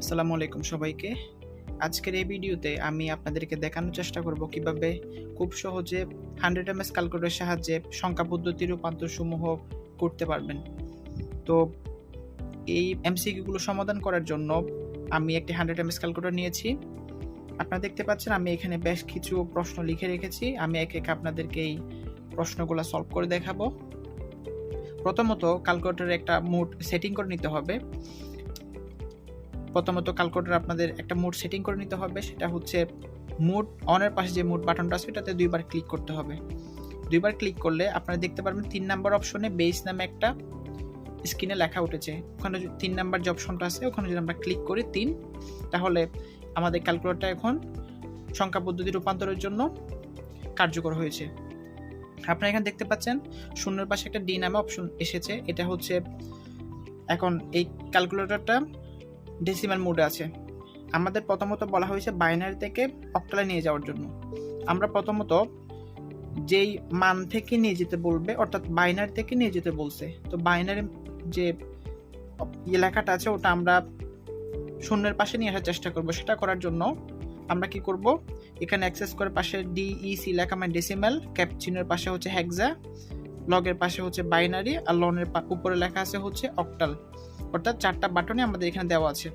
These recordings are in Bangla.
আসসালামু আলাইকুম সবাইকে। আজকের এই ভিডিওতে আমি আপনাদেরকে দেখানোর চেষ্টা করব কীভাবে খুব সহজে হান্ড্রেড এম এস ক্যালকুলেটরের সাহায্যে সংখ্যা পদ্ধতি রূপান্তর সমূহ করতে পারবেন। তো এই এমসিকিউগুলো সমাধান করার জন্য আমি একটি হান্ড্রেড এম এস ক্যালকুলেটর নিয়েছি। আপনারা দেখতে পাচ্ছেন আমি এখানে বেশ কিছু প্রশ্ন লিখে রেখেছি। আমি এক এক আপনাদেরকে এই প্রশ্নগুলো সলভ করে দেখাবো। প্রথমত ক্যালকুলেটরের একটা মোড সেটিং করে নিতে হবে। প্রথমত ক্যালকুলেটর আপনাদের একটা মুড সেটিং করে নিতে হবে, সেটা হচ্ছে মুড অনের পাশে যে মুড বাটনটা আছে এটাতে দুইবার ক্লিক করতে হবে। দুইবার ক্লিক করলে আপনারা দেখতে পারবেন তিন নাম্বার অপশনে বেস নামে একটা স্ক্রিনে লেখা উঠেছে। ওখানে তিন নাম্বার যে অপশনটা আছে, ওখানে যদি আমরা ক্লিক করি তিন, তাহলে আমাদের ক্যালকুলেটরটা এখন সংখ্যা পদ্ধতি রূপান্তরের জন্য কার্যকর হয়েছে। আপনারা এখানে দেখতে পাচ্ছেন, শূন্যের পাশে একটা ডি নামে অপশন এসেছে। এটা হচ্ছে এখন এই ক্যালকুলেটরটা ডেসিমাল মোডে আছে। আমাদের প্রথমত বলা হয়েছে বাইনারি থেকে অক্টালে নিয়ে যাওয়ার জন্য। আমরা প্রথমত যেই মান থেকে নিয়ে যেতে বলবে, অর্থাৎ বাইনারি থেকে নিয়ে যেতে বলছে, তো বাইনারি যে এলাকাটা আছে, ওটা আমরা শূন্যের পাশে নিয়ে আসার চেষ্টা করব। সেটা করার জন্য আমরা কি করব? এখানে অ্যাক্সেস করে পাশে ডিইসি লেখা মানে ডেসিমাল ক্যাপচিনের পাশে হচ্ছে হ্যাক্সা লগের পাশে হচ্ছে বাইনারি আর লনের উপরে লেখা আছে হচ্ছে অক্টাল অর্থাৎ চারটা বাটনই আমাদের এখানে দেওয়া আছে।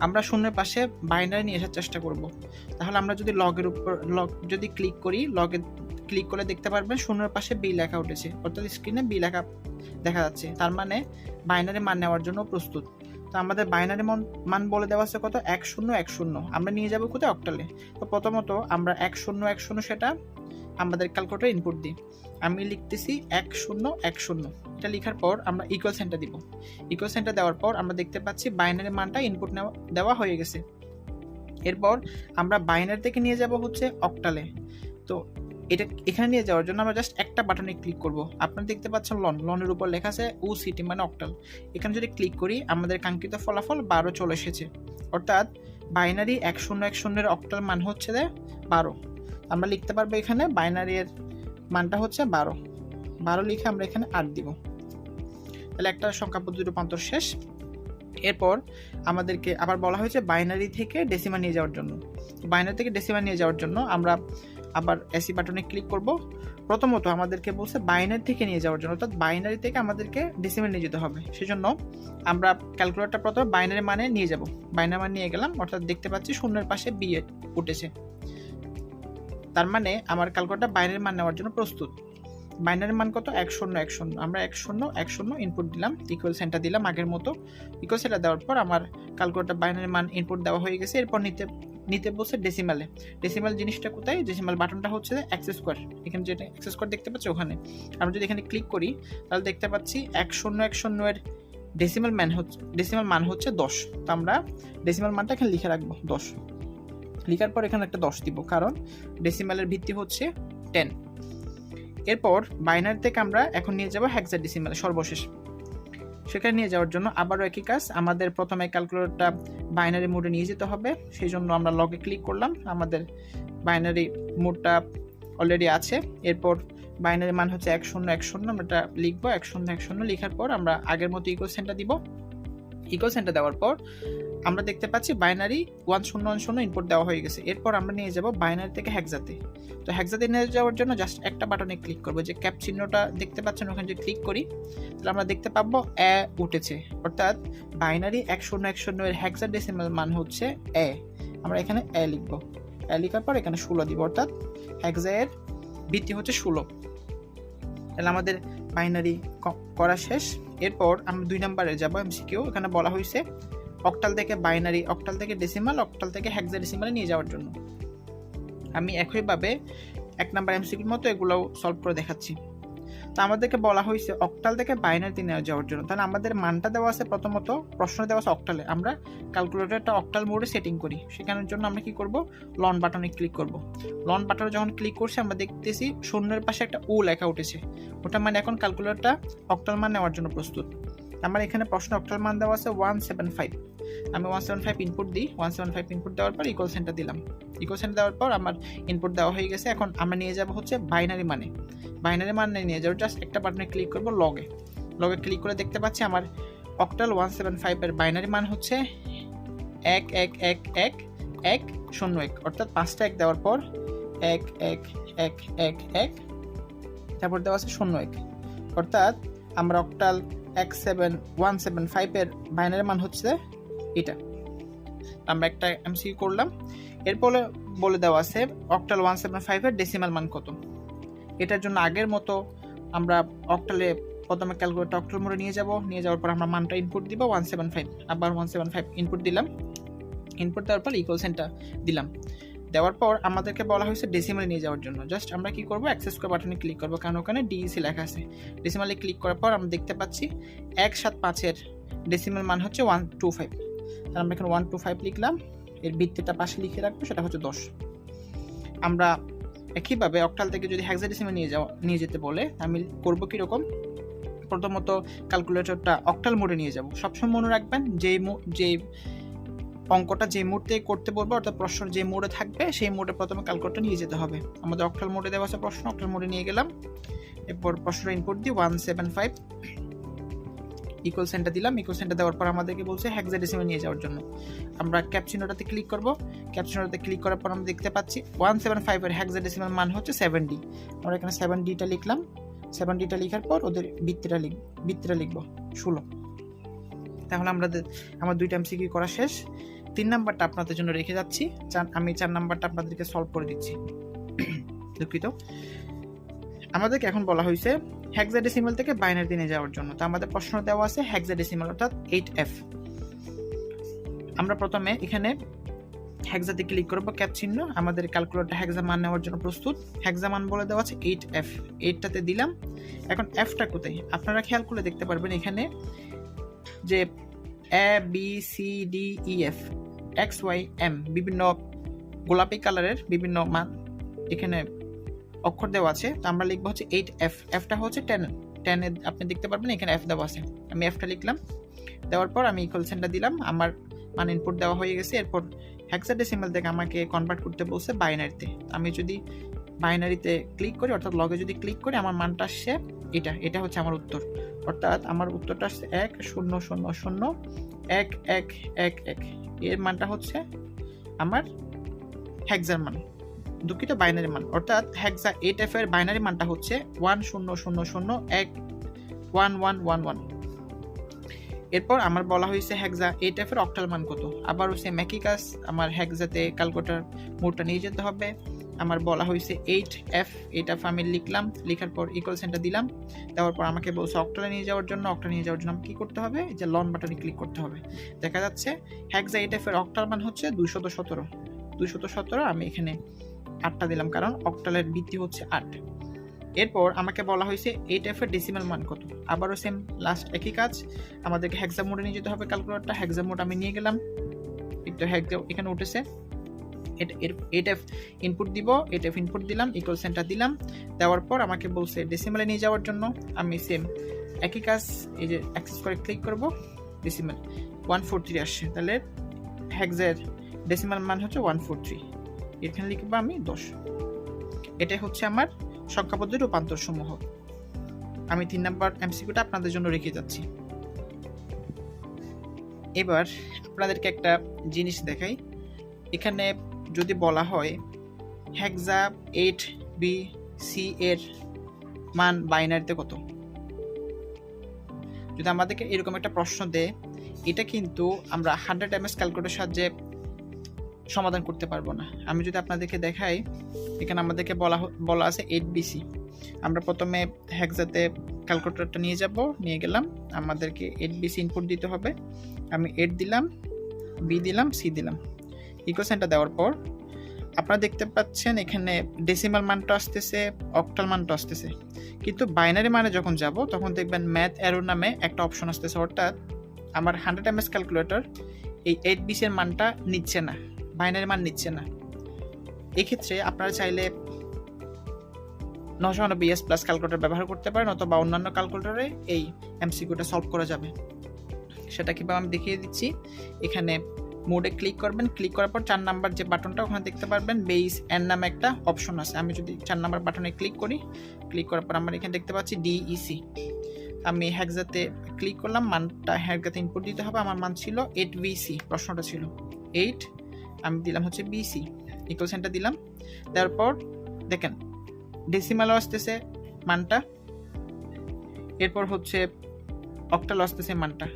আমরা শূন্যের পাশে বাইনারি নিয়ে আসার চেষ্টা করব। তাহলে আমরা যদি লগের উপর লগ যদি ক্লিক করি লগে ক্লিক করে দেখতে পারবেন শূন্যের পাশে বি লেখা উঠেছে। অর্থাৎ স্ক্রিনে বি লেখা দেখা যাচ্ছে। তার মানে বাইনারি মান নেওয়ার জন্য প্রস্তুত। তো আমাদের বাইনারি মান মান বলে দেওয়া আছে কত? এক শূন্য এক শূন্য। আমরা নিয়ে যাব কোথায়? অক্টালে তো প্রথমত আমরা এক শূন্য এক শূন্য সেটা আমাদের ক্যালকুলেটর ইনপুট দিই। আমি লিখতেছি এক শূন্য এক শূন্য। এটা লেখার পর আমরা ইকুয়াল সেন্টার দিব। ইকুয়াল সেন্টার দেওয়ার পর আমরা দেখতে পাচ্ছি বাইনারি মানটা ইনপুট নেওয়া, দেওয়া হয়ে গেছে। এরপর আমরা বাইনারি থেকে নিয়ে যাব হচ্ছে অক্টালে তো এটা এখানে নিয়ে যাওয়ার জন্য আমরা জাস্ট একটা বাটনে ক্লিক করব। আপনারা দেখতে পাচ্ছেন লন লনের উপর লেখা আছে উ সিটি মানে অক্টাল এখানে যদি ক্লিক করি, আমাদের কাঙ্ক্ষিত ফলাফল বারো চলে এসেছে। অর্থাৎ বাইনারি এক শূন্য, এক শূন্যের অক্টাল মান হচ্ছে বারো। আমরা লিখতে পারব এখানে বাইনারির মানটা হচ্ছে বারো। বারো লিখে আমরা এখানে আট দিব। তাহলে একটা সংখ্যা পদ্ধতি রূপান্তর শেষ। এরপর আমাদেরকে আবার বলা হয়েছে বাইনারি থেকে ডেসিমা নিয়ে যাওয়ার জন্য। বাইনারি থেকে ডেসিমা নিয়ে যাওয়ার জন্য আমরা আবার এসি বাটনে ক্লিক করব। প্রথমত আমাদেরকে বলছে বাইনারি থেকে নিয়ে যাওয়ার জন্য। অর্থাৎ বাইনারি থেকে আমাদেরকে ডেসিমাল নিয়ে যেতে হবে। সেজন্য আমরা ক্যালকুলেটরটা প্রথমে বাইনারি মানে নিয়ে যাব। বাইনারি মান নিয়ে গেলাম। অর্থাৎ দেখতে পাচ্ছি শূন্যের পাশে বি উঠেছে। তার মানে আমার ক্যালকুলেটর বাইনারি মান নেওয়ার জন্য প্রস্তুত। বাইনারি মান কত? এক শূন্য এক শূন্য। আমরা এক শূন্য এক শূন্য ইনপুট দিলাম ইকুয়াল সেন্টার দিলাম আগের মতো। ইকুয়াল সেন্টার দেওয়ার পর আমার ক্যালকুলেটর বাইনারি মান ইনপুট দেওয়া হয়ে গেছে। এরপর নিতে নিতে বলছে ডেসিমালে ডেসিমাল জিনিসটা কোথায়? ডেসিমাল বাটনটা হচ্ছে অ্যাক্সেস স্কোয়ার এখানে যেটা অ্যাক্সেস স্কোয়ার দেখতে পাচ্ছি ওখানে। আমরা যদি এখানে ক্লিক করি, তাহলে দেখতে পাচ্ছি এক শূন্য এক শূন্য এর ডেসিমাল মান হচ্ছে ডেসিমাল মান হচ্ছে দশ। তো আমরা ডেসিমাল মানটা এখানে লিখে রাখব, দশ। লিখার পর এখানে একটা দশ দিব, কারণ ডেসিমালের ভিত্তি হচ্ছে টেন এরপর বাইনারি থেকে আমরা এখন নিয়ে যাব হ্যাক্সা ডেসিমালে সর্বশেষ। সেখানে নিয়ে যাওয়ার জন্য আবারও একই কাজ, আমাদের প্রথমে ক্যালকুলেটরটা বাইনারি মোডে নিয়ে যেতে হবে সেই জন্য আমরা লগে ক্লিক করলাম, আমাদের বাইনারি মোডটা অলরেডি আছে। এরপর বাইনারি মান হচ্ছে এক শূন্য এক শূন্য, আমরা এটা লিখব, এক শূন্য এক শূন্য, লেখার পর আমরা আগের মতো ইকো সেন্টার দিব। ইকো সেন্টার দেওয়ার পর আমরা দেখতে পাচ্ছি বাইনারি ওয়ান শূন্য ওয়ান শূন্য ইনপুট দেওয়া হয়ে গেছে। এরপর আমরা নিয়ে যাব বাইনারি থেকে হ্যাকজাতে তো হ্যাকজাতে নিয়ে যাওয়ার জন্য জাস্ট একটা বাটনে ক্লিক করব। যে ক্যাপ চিহ্নটা দেখতে পাচ্ছেন, ওখানে যদি ক্লিক করি, তাহলে আমরা দেখতে পাবো এ উঠেছে। অর্থাৎ বাইনারি এক শূন্য এক শূন্য এর হ্যাকজা ডেসিমাল মান হচ্ছে এ আমরা এখানে এ লিখব। এ লিখার পর এখানে ষোলো দিব। অর্থাৎ হ্যাকজা এর ভিত্তি হচ্ছে ষোলো। তাহলে আমাদের বাইনারি করা শেষ। এরপর আমরা দুই নাম্বারে যাব এমসিকিউ এখানে বলা হয়েছে অকটাল থেকে বাইনারি অকটাল থেকে ডেসিমাল অকটাল থেকে হ্যাকজে ডেসিমালে নিয়ে যাওয়ার জন্য। আমি একইভাবে এক নাম্বার এমসিকিউর মতো এগুলোও সলভ করে দেখাচ্ছি। তো আমাদেরকে বলা হয়েছে অক্টাল থেকে বাইনারিতে নেওয়া যাওয়ার জন্য। তাহলে আমাদের মানটা দেওয়া আছে প্রথমত প্রশ্ন দেওয়া আছে অক্টালে। আমরা ক্যালকুলেটরটা অক্টাল মোডে সেটিং করি। সেখানের জন্য আমরা কি করব? লন বাটনে ক্লিক করব। লন বাটনে যখন ক্লিক করছি, আমরা দেখতেছি শূন্যের পাশে একটা ও লেখা উঠেছে। ওটা মানে এখন ক্যালকুলেটরটা অক্টাল মান নেওয়ার জন্য প্রস্তুত। আমার এখানে প্রশ্ন অক্টাল মান দেওয়া আছে ওয়ান সেভেন ফাইভ আমি ওয়ান সেভেন ফাইভ ইনপুট দিই ওয়ান সেভেন ফাইভ ইনপুট দেওয়ার পর ইকুয়াল সেন্টার দিলাম। ইকুয়াল সেন্টার দেওয়ার পর আমার ইনপুট দেওয়া হয়ে গেছে। এখন আমরা নিয়ে যাব হচ্ছে বাইনারি মানে। বাইনারি মানে নিয়ে যাব জাস্ট একটা বাটনে ক্লিক করব লগে লগে ক্লিক করে দেখতে পাচ্ছি আমার অক্টাল ওয়ান সেভেন ফাইভের বাইনারি মান হচ্ছে এক এক এক এক এক, শূন্য এক। অর্থাৎ পাঁচটা এক দেওয়ার পর এক এক এক এক এক। তারপর দেওয়া আছে শূন্য এক। অর্থাৎ আমরা অক্টাল এক সেভেন ওয়ান সেভেন ফাইভের বাইনারি মান হচ্ছে এটা। আমরা একটা এমসিকিউ করলাম। এরপরে বলে দেওয়া আছে অক্টাল ওয়ান সেভেন ফাইভের ডেসিমাল মান কত? এটার জন্য আগের মতো আমরা অক্টালে প্রথমে ক্যালকুলেটর অক্টাল মোডে নিয়ে যাব। নিয়ে যাওয়ার পর আমরা মানটা ইনপুট দিব ওয়ান সেভেন ফাইভ আবার ওয়ান সেভেন ফাইভ ইনপুট দিলাম। ইনপুট দেওয়ার পর ইকুয়াল সেন্টার দিলাম। দেওয়ার পর আমাদেরকে বলা হয়েছে ডেসিমালে নিয়ে যাওয়ার জন্য। জাস্ট আমরা কি করব? অ্যাক্সেস করে বাটনে ক্লিক করব। কারণ ওখানে ডিইসি লেখা আছে। ডেসিমালে ক্লিক করার পর আমরা দেখতে পাচ্ছি এক সাত পাঁচের ডেসিমাল মান হচ্ছে ওয়ান টু ফাইভ তাহলে আমরা এখানে ওয়ান টু ফাইভ লিখলাম। এর ভিত্তিটা পাশে লিখে রাখব, সেটা হচ্ছে দশ। আমরা একইভাবে অক্টাল থেকে যদি হ্যাক্সাডেসিমে নিয়ে যাওয়া নিয়ে যেতে বলে, আমি করব কীরকম? প্রথমত ক্যালকুলেটরটা অক্টাল মোডে নিয়ে যাব। সবসময় মনে রাখবেন যে যে অঙ্কটা যে মুহূর্তে করতে বলব, অর্থাৎ প্রশ্ন যে মোডে থাকবে, সেই মোডে প্রথমে ক্যালকুলেটর নিয়ে যেতে হবে। আমাদের অক্টাল মোডে দেওয়া আছে প্রশ্ন অক্টাল মোডে নিয়ে গেলাম। এরপর প্রশ্নটা ইনপুট দিই one seven five equal centre দিলাম। ইকুয়াল সেন্টার দেওয়ার পর আমাদেরকে বলছে হ্যাক্সাডেসিমে নিয়ে যাওয়ার জন্য। আমরা ক্যাপচিনোটাতে ক্লিক করব। ক্যাপচিনোটাতে ক্লিক করার পর আমরা দেখতে পাচ্ছি ওয়ান সেভেন ফাইভের হ্যাক্সাডেসিমাল মান হচ্ছে সেভেন ডি আমরা এখানে সেভেন ডিটা লিখলাম। সেভেন ডিটা লেখার পর ওদের বৃত্তিটা লিখ বৃত্তিটা লিখব। ষোলো। তাহলে আমরা আমার দুইটা এমসিকিউ করা শেষ। তিন নাম্বারটা আপনাদের জন্য রেখে যাচ্ছি। চার, আমি চার নাম্বারটা আপনাদেরকে সলভ করে দিচ্ছি। দুঃখিত। আমাদেরকে এখন বলা হয়েছে হ্যাক্সাডেসিমাল থেকে বাইনারি দিনে যাওয়ার জন্য। তো আমাদের প্রশ্ন দেওয়া আছে হ্যাক্সাডেসিমাল অর্থাৎ এইট এফ আমরা প্রথমে এখানে হ্যাক্সাতে ক্লিক করব ক্যাপ চিহ্ন। আমাদের ক্যালকুলেটর হ্যাক্সা মান নেওয়ার জন্য প্রস্তুত। হ্যাক্সা মান বলে দেওয়া আছে এইট এফ এইটটাতে দিলাম। এখন এফটা কোথায়? আপনারা খেয়াল করে দেখতে পারবেন এখানে যে A B C D E F X Y M বিভিন্ন গোলাপি কালারের বিভিন্ন মান এখানে অক্ষর দেওয়া আছে। তো আমরা লিখব হচ্ছে এইট এফ এফটা হচ্ছে টেন টেনে আপনি দেখতে পারবেন এখানে এফ দেওয়া আছে। আমি এফটা লিখলাম। দেওয়ার পর আমি ইকুয়াল সেন্টার দিলাম। আমার মান ইনপুট দেওয়া হয়ে গেছে। এরপর হ্যাক্সাডেসিমাল থেকে আমাকে কনভার্ট করতে বলছে বাইনারিতে আমি যদি বাইনারিতে ক্লিক করি, অর্থাৎ লগে যদি ক্লিক করি, আমার মানটা আসছে এটা। এটা হচ্ছে আমার উত্তর। অর্থাৎ আমার উত্তরটা আসছে এক, শূন্য শূন্য শূন্য এক এক এক এক। এর মানটা হচ্ছে আমার হ্যাক্সার মান, দুঃখিত বাইনারি মান। অর্থাৎ হ্যাক্সা এইট এফ এর বাইনারি মানটা হচ্ছে ওয়ান শূন্য শূন্য শূন্য, এক ওয়ান ওয়ান ওয়ান ওয়ান এরপর আমার বলা হয়েছে হ্যাকজা এফ এর অক্টাল মান কত। আবারও একই কাজ, আমার হ্যাকজাতে ক্যালকুলেটার মোডটা নিয়ে যেতে হবে। আমার বলা হয়েছে এইট এফ এফ আমি লিখলাম, লেখার পর ইকুয়াল সেন্টার দিলাম, দেওয়ার পর আমাকে বলছে অক্টালে নিয়ে যাওয়ার জন্য অক্টা নিয়ে যাওয়ার জন্য কী করতে হবে? যে লন বাটনে ক্লিক করতে হবে। দেখা যাচ্ছে হ্যাকজা এইট এফ এর অক্টাল মান হচ্ছে দুইশত সতেরো। দুইশত সতেরো আমি এখানে আটটা দিলাম কারণ অক্টালের বৃত্তি হচ্ছে আট। এরপর আমাকে বলা হয়েছে এইট এফ এর ডেসিমাল মান কত? আবারও সেম লাস্ট একই কাজ। আমাদেরকে হ্যাক্সা মোডে নিয়ে যেতে হবে ক্যালকুলেটরটা হ্যাক্সা মোড আমি নিয়ে গেলাম। একটু হ্যাক্সা এখানে উঠেছে। এইট এফ ইনপুট দিব এইট এফ ইনপুট দিলাম ইকুয়াল সেন্টার দিলাম, দেওয়ার পর আমাকে বলছে ডেসিমালে নিয়ে যাওয়ার জন্য, আমি সেম একই কাজ, এই যে অ্যাক্সেস করে ক্লিক করব ডেসিমাল ওয়ান ফোর থ্রি আসছে, তাহলে হ্যাক্সের ডেসিমাল মান হচ্ছে ওয়ান ফোর থ্রি এখানে লিখব আমি দশ। এটাই হচ্ছে আমার সংখ্যা পদ্ধতির রূপান্তর সমূহ। আমি তিন নাম্বার এমসিকিউটা আপনাদের জন্য রেখে যাচ্ছি। এবার আপনাদেরকে একটা জিনিস দেখাই। এখানে যদি বলা হয় হ্যাকজা এইট বি সি এর মান বাইনারিতে কত? যদি আমাদেরকে এরকম একটা প্রশ্ন দেয়, এটা কিন্তু আমরা হান্ড্রেড এম এস ক্যালকুলেটার সাহায্যে সমাধান করতে পারব না। আমি যদি আপনাদেরকে দেখাই, এখানে আমাদেরকে বলা বলা আছে এইট বিসি আমরা প্রথমে হ্যাকজাতে ক্যালকুলেটরটা নিয়ে যাব, নিয়ে গেলাম। আমাদেরকে এইট বিসি ইনপুট দিতে হবে। আমি এইট দিলাম বি দিলাম সি দিলাম। ইকোসেন্টটা দেওয়ার পর, আপনারা দেখতে পাচ্ছেন এখানে ডেসিমাল মানটা আসতেছে অক্টাল মানটা আসতেছে। কিন্তু বাইনারি মানে যখন যাব, তখন দেখবেন ম্যাথ অ্যারো নামে একটা অপশন আসতেছে। অর্থাৎ আমার হান্ড্রেড এম এস ক্যালকুলেটর এই এইট বিসির মানটা নিচ্ছে না বাইনারি মান নিচ্ছে না। এক্ষেত্রে আপনারা চাইলে নশো আনব্বই এস প্লাস ক্যালকুলেটর ব্যবহার করতে পারেন, অথবা অন্যান্য ক্যালকুলেটরে এই এমসিকিউটা সলভ করা যাবে। সেটা কীভাবে আমি দেখিয়ে দিচ্ছি। এখানে মোডে ক্লিক করবেন ক্লিক করার পর চার নাম্বার যে বাটনটা ওখানে দেখতে পারবেন বেইস এন নামে একটা অপশন আছে। আমি যদি চার নাম্বার বাটনে ক্লিক করি ক্লিক করার পর আমরা এখানে দেখতে পাচ্ছি ডিইসি আমি হ্যাকজাতে ক্লিক করলাম, মানটা হ্যাকজাতে ইনপুট দিতে হবে, আমার মান ছিল এইট বিসি প্রশ্নটা ছিল এইট আমি দিলাম হচ্ছে বিসি ইকুয়াল সাইনটা দিলাম। তারপর দেখেন ডেসিমালও আসতেছে মানটা, এরপর হচ্ছে অক্টাল আসতেছে মানটা।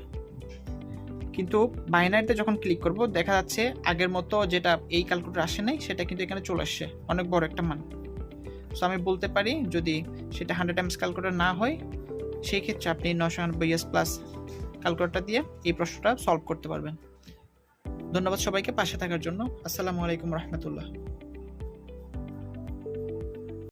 কিন্তু বাইনারিতে যখন ক্লিক করব, দেখা যাচ্ছে আগের মতো যেটা এই ক্যালকুলেটর আসে নাই, সেটা কিন্তু এখানে চলে আসছে। অনেক বড় একটা মান। সো আমি বলতে পারি যদি সেটা হান্ড্রেড টাইমস ক্যালকুলেটর না হয়, সেই ক্ষেত্রে আপনি নশো নব্বই এস প্লাস ক্যালকুলেটর দিয়ে এই প্রশ্নটা সলভ করতে পারবেন। ধন্যবাদ সবাইকে পাশে থাকার জন্য। আসসালামু আলাইকুম রহমতুল্লাহ।